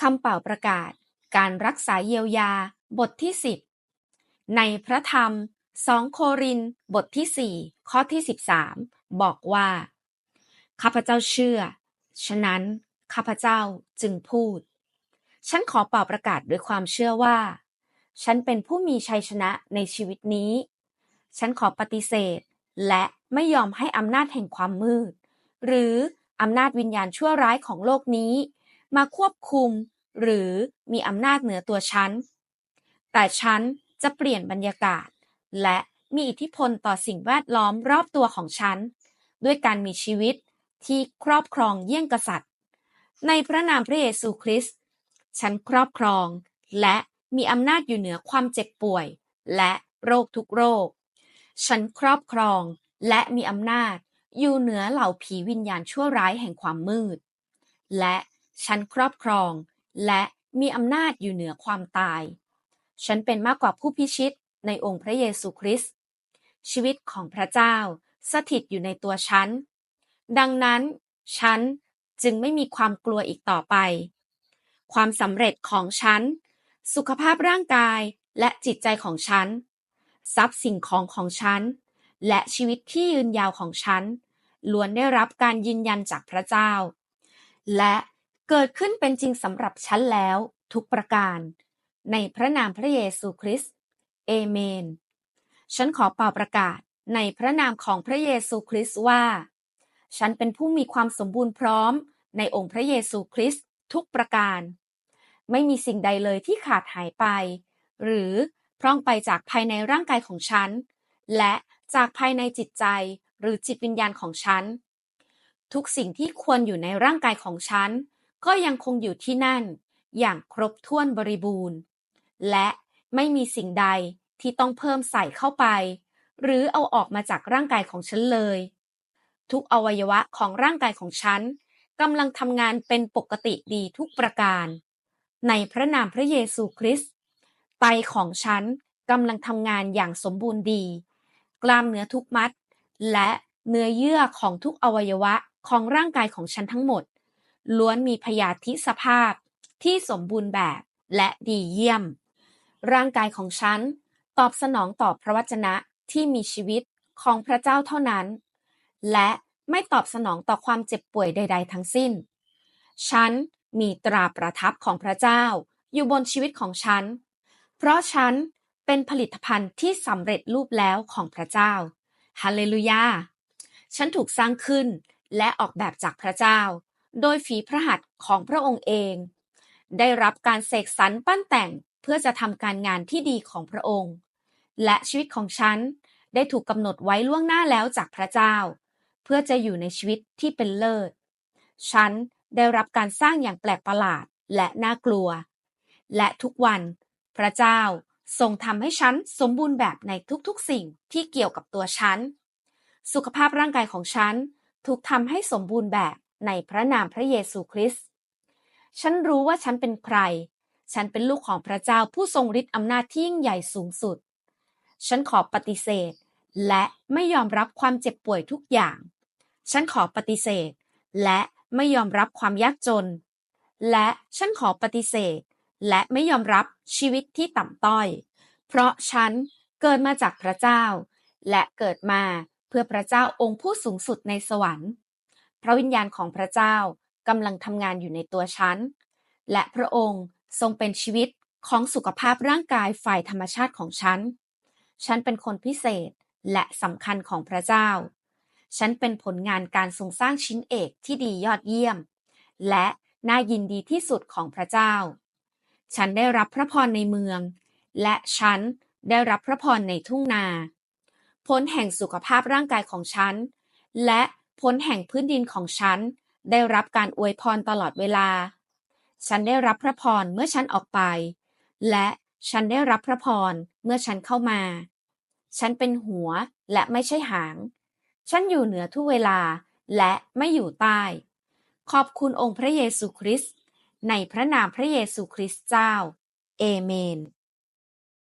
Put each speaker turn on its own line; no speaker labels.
คำเป่าประกาศ การรักษาเยียวยา บทที่สิบในพระธรรมสองโคริน บทที่สี่ข้อที่สิบสามบอกว่า ข้าพเจ้าเชื่อ ฉะนั้น ข้าพเจ้าจึงพูด ฉันขอเป่าประกาศด้วยความเชื่อว่า ฉันเป็นผู้มีชัยชนะในชีวิตนี้ ฉันขอปฏิเสธ และไม่ยอมให้อำนาจแห่งความมืด หรืออำนาจวิญญาณชั่วร้ายของโลกนี้ มาควบคุม หรือมีอำนาจเหนือตัวฉัน แต่ฉันจะเปลี่ยนบรรยากาศ และมีอิทธิพลต่อสิ่งแวดล้อมรอบตัวของฉัน ด้วยการมีชีวิตที่ครอบครองเยี่ยงกษัตริย์ ในพระนามพระเยซูคริสต์ฉันครอบครอง และมีอำนาจอยู่เหนือความเจ็บป่วย และโรคทุกโรค ฉันครอบครองและมีอำนาจอยู่เหนือเหล่าผีวิญญาณชั่วร้ายแห่งความมืด และ ฉันครอบครอง และมีอำนาจอยู่เหนือความตาย ฉันเป็นมากกว่าผู้พิชิตในองค์พระเยซูคริสต์ชีวิตของพระเจ้าสถิตอยู่ในตัวฉัน ดังนั้น ฉันจึงไม่มีความกลัวอีกต่อไป ความสำเร็จของฉัน สุขภาพร่างกายและจิตใจของฉัน ทรัพย์สิ่งของของฉัน และชีวิตที่ยืนยาวของฉันล้วนได้รับการยืนยันจากพระเจ้า และ เกิดขึ้นเป็นจริงสำหรับฉันแล้ว ทุกประการ ในพระนามพระเยซูคริสต์เอเมน ฉันขอเป่าประกาศในพระนามของพระเยซูคริสต์ว่า ฉันเป็นผู้มีความสมบูรณ์พร้อม ในองค์พระเยซูคริสต์ทุกประการ ไม่มีสิ่งใดเลยที่ขาดหายไป หรือพร่องไปจากภายในร่างกายของฉัน และจากภายในจิตใจหรือจิตวิญญาณของฉัน ทุกสิ่งที่ควรอยู่ในร่างกายของฉัน ก็ยังคงอยู่ที่นั่น อย่างครบถ้วนบริบูรณ์ และไม่มีสิ่งใดที่ต้องเพิ่มใส่เข้าไป หรือเอาออกมาจากร่างกายของฉันเลย ทุกอวัยวะของร่างกายของฉันกำลังทำงานเป็นปกติดีทุกประการ ในพระนามพระเยซูคริสต์ไตของฉันกำลังทำงานอย่างสมบูรณ์ดี กล้ามเนื้อทุกมัด และเนื้อเยื่อของทุกอวัยวะของร่างกายของฉันทั้งหมด ล้วนมีพยาธิสภาพที่สมบูรณ์แบบและดีเยี่ยม ร่างกายของฉันตอบสนองต่อพระวจนะที่มีชีวิตของพระเจ้าเท่านั้น และไม่ตอบสนองต่อความเจ็บป่วยใด ๆ ทั้งสิ้น ฉันมีตราประทับของพระเจ้าอยู่บนชีวิตของฉัน เพราะฉันเป็นผลิตภัณฑ์ที่สำเร็จรูปแล้วของพระเจ้า ฮาเลลูยา ฉันถูกสร้างขึ้นและออกแบบจากพระเจ้า โดยฝีพระหัตถ์ของพระองค์เอง ได้รับการเสกสรรปั้นแต่งเพื่อจะทำการงานที่ดีของพระองค์ และชีวิตของฉันได้ถูกกำหนดไว้ล่วงหน้าแล้วจากพระเจ้า เพื่อจะอยู่ในชีวิตที่เป็นเลิศ ฉันได้รับการสร้างอย่างแปลกประหลาดและน่ากลัว และทุกวัน พระเจ้าทรงทำให้ฉันสมบูรณ์แบบในทุกๆสิ่งที่เกี่ยวกับตัวฉัน สุขภาพร่างกายของฉันถูกทำให้สมบูรณ์แบบ ในพระนามพระเยซูคริสต์ ฉันรู้ว่าฉันเป็นใคร ฉันเป็นลูกของพระเจ้าผู้ทรงฤทธิ์อำนาจที่ยิ่งใหญ่สูงสุด ฉันขอปฏิเสธ และไม่ยอมรับความเจ็บป่วยทุกอย่าง ฉันขอปฏิเสธ และไม่ยอมรับความยากจน และฉันขอปฏิเสธ และไม่ยอมรับชีวิตที่ต่ำต้อย เพราะฉันเกิดมาจากพระเจ้า และเกิดมาเพื่อพระเจ้าองค์ผู้สูงสุดในสวรรค์ พระวิญญาณของพระเจ้ากำลังทำงานอยู่ในตัวฉัน และพระองค์ทรงเป็นชีวิตของสุขภาพร่างกายฝ่ายธรรมชาติของฉัน ฉันเป็นคนพิเศษและสำคัญของพระเจ้า ฉันเป็นผลงานการทรงสร้างชิ้นเอกที่ดียอดเยี่ยม และน่ายินดีที่สุดของพระเจ้า ฉันได้รับพระพรในเมือง และฉันได้รับพระพรในทุ่งนา ผลแห่งสุขภาพร่างกายของฉัน และ ผลแห่งพื้นดินของฉัน ได้รับการอวยพรตลอดเวลา ฉันได้รับพระพรเมื่อฉันออกไป และฉันได้รับพระพรเมื่อฉันเข้ามา ฉันเป็นหัวและไม่ใช่หาง ฉันอยู่เหนือทุกเวลาและไม่อยู่ใต้ ขอบคุณองค์พระเยซูคริสต์ในพระนามพระเยซูคริสต์เจ้า เอเมน